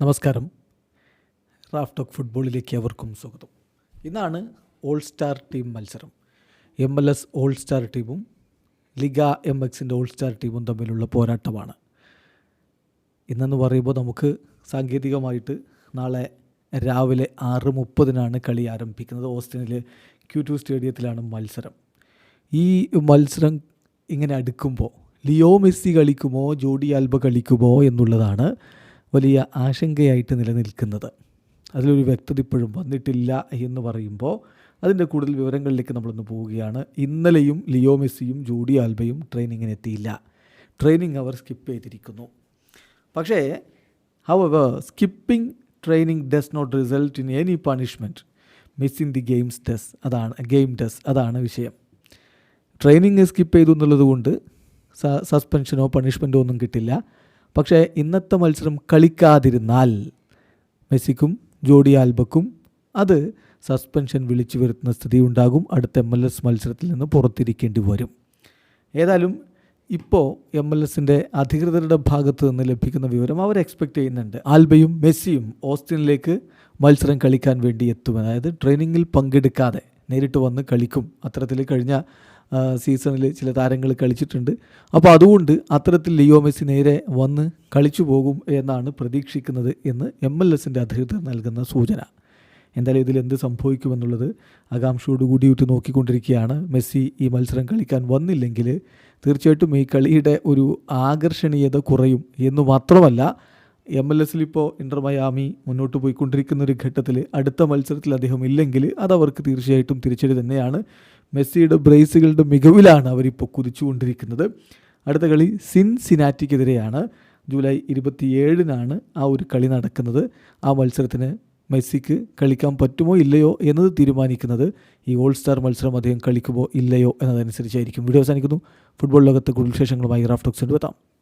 നമസ്കാരം. Raf talk ഫുട്ബോളിലേക്ക് അവർക്കും സ്വാഗതം. ഇന്നാണ് ഓൾ സ്റ്റാർ ടീം മത്സരം. M L S all star ടീമും ലിഗ എം എക്സിന്റെ ഓൾ സ്റ്റാർ ടീമും തമ്മിലുള്ള പോരാട്ടമാണ്. ഇന്നെന്ന് പറയുമ്പോൾ നമുക്ക് സാങ്കേതികമായിട്ട് നാളെ രാവിലെ ആറ് മുപ്പതിനാണ് കളി ആരംഭിക്കുന്നത്. ഓസ്റ്റിനിലെ ക്യൂ ടു സ്റ്റേഡിയത്തിലാണ് മത്സരം. ഈ മത്സരം ഇങ്ങനെ അടുക്കുമ്പോൾ ലിയോ മെസ്സി കളിക്കുമോ ജോഡി ആൽബ കളിക്കുമോ എന്നുള്ളതാണ് വലിയ ആശങ്കയായിട്ട് നിലനിൽക്കുന്നത്. അതിലൊരു വ്യക്തത ഇപ്പോഴും വന്നിട്ടില്ല എന്ന് പറയുമ്പോൾ അതിന്റെ കൂടുതൽ വിവരങ്ങളിലേക്ക് നമ്മളൊന്ന് പോവുകയാണ്. ഇന്നലെയും ലിയോ മെസ്സിയും ജൂഡി ആൽബയും ട്രെയിനിങ്ങിന് എത്തിയില്ല ട്രെയിനിങ് അവർ സ്കിപ്പ് ചെയ്തിരിക്കുന്നു. പക്ഷേ our skipping training does not result in any punishment miss in the games des അതാണ് ഗെയിം ഡെസ് അതാണ് വിഷയം. ട്രെയിനിങ് സ്കിപ്പ് ചെയ്തു എന്നുള്ളത് കൊണ്ട് സസ്പെൻഷനോ പണിഷ്മെന്റോ ഒന്നും കിട്ടില്ല. പക്ഷേ ഇന്നത്തെ മത്സരം കളിക്കാതിരുന്നാൽ മെസ്സിക്കും ജോഡി ആൽബക്കും അത് സസ്പെൻഷൻ വിളിച്ചു വരുത്തുന്ന സ്ഥിതി ഉണ്ടാകും. അടുത്ത എം എൽ എസ് മത്സരത്തിൽ നിന്ന് പുറത്തിരിക്കേണ്ടി വരും. ഏതായാലും ഇപ്പോൾ എം എൽ എസിന്റെ അധികൃതരുടെ ഭാഗത്ത് നിന്ന് ലഭിക്കുന്ന വിവരം അവർ എക്സ്പെക്റ്റ് ചെയ്യുന്നുണ്ട്. ആൽബയും മെസ്സിയും ഓസ്റ്റിനിലേക്ക് മത്സരം കളിക്കാൻ വേണ്ടി എത്തും അതായത് ട്രെയിനിങ്ങിൽ പങ്കെടുക്കാതെ നേരിട്ട് വന്ന് കളിക്കും. അത്തരത്തിൽ കഴിഞ്ഞ സീസണിൽ ചില താരങ്ങൾ കളിച്ചിട്ടുണ്ട്. അപ്പോൾ അതുകൊണ്ട് അത്തരത്തിൽ ലിയോ മെസ്സി നേരെ വന്ന് കളിച്ചു പോകും എന്നാണ് പ്രതീക്ഷിക്കുന്നത് എന്ന് എം എൽ എസിന്റെ അധികൃതർ നൽകുന്ന സൂചന. എന്തായാലും ഇതിൽ എന്ത് സംഭവിക്കുമെന്നുള്ളത് ആകാംക്ഷയോടുകൂടി ഉറ്റു നോക്കിക്കൊണ്ടിരിക്കുകയാണ്. മെസ്സി ഈ മത്സരം കളിക്കാൻ വന്നില്ലെങ്കിൽ തീർച്ചയായിട്ടും ഈ കളിയുടെ ഒരു ആകർഷണീയത കുറയും എന്ന് മാത്രമല്ല എം എൽ എസിൽ ഇപ്പോൾ ഇന്റർ മയാമി മുന്നോട്ട് പോയിക്കൊണ്ടിരിക്കുന്ന ഒരു ഘട്ടത്തിൽ അടുത്ത മത്സരത്തിൽ അദ്ദേഹം ഇല്ലെങ്കിൽ അത് അവർക്ക് തീർച്ചയായിട്ടും തിരിച്ചടി തന്നെയാണ്. മെസ്സിയുടെ ബ്രേസുകളുടെ മികവിലാണ് അവരിപ്പോൾ കുതിച്ചുകൊണ്ടിരിക്കുന്നത്. അടുത്ത കളി സിൻ സിനാറ്റിക്കെതിരെയാണ് ജൂലൈ ഇരുപത്തിയേഴിനാണ് ആ ഒരു കളി നടക്കുന്നത്. ആ മത്സരത്തിന് മെസ്സിക്ക് കളിക്കാൻ പറ്റുമോ ഇല്ലയോ എന്നത് തീരുമാനിക്കുന്നത്. ഈ ഓൾ സ്റ്റാർ മത്സരം അദ്ദേഹം കളിക്കുമോ ഇല്ലയോ എന്നതനുസരിച്ചായിരിക്കും. വീഡിയോ അവസാനിക്കുന്നു. ഫുട്ബോൾ ലോകത്തെ കൂടുതൽ വിശേഷങ്ങളുമായി റാഫ്റ്റോക്സ് എടുത്താം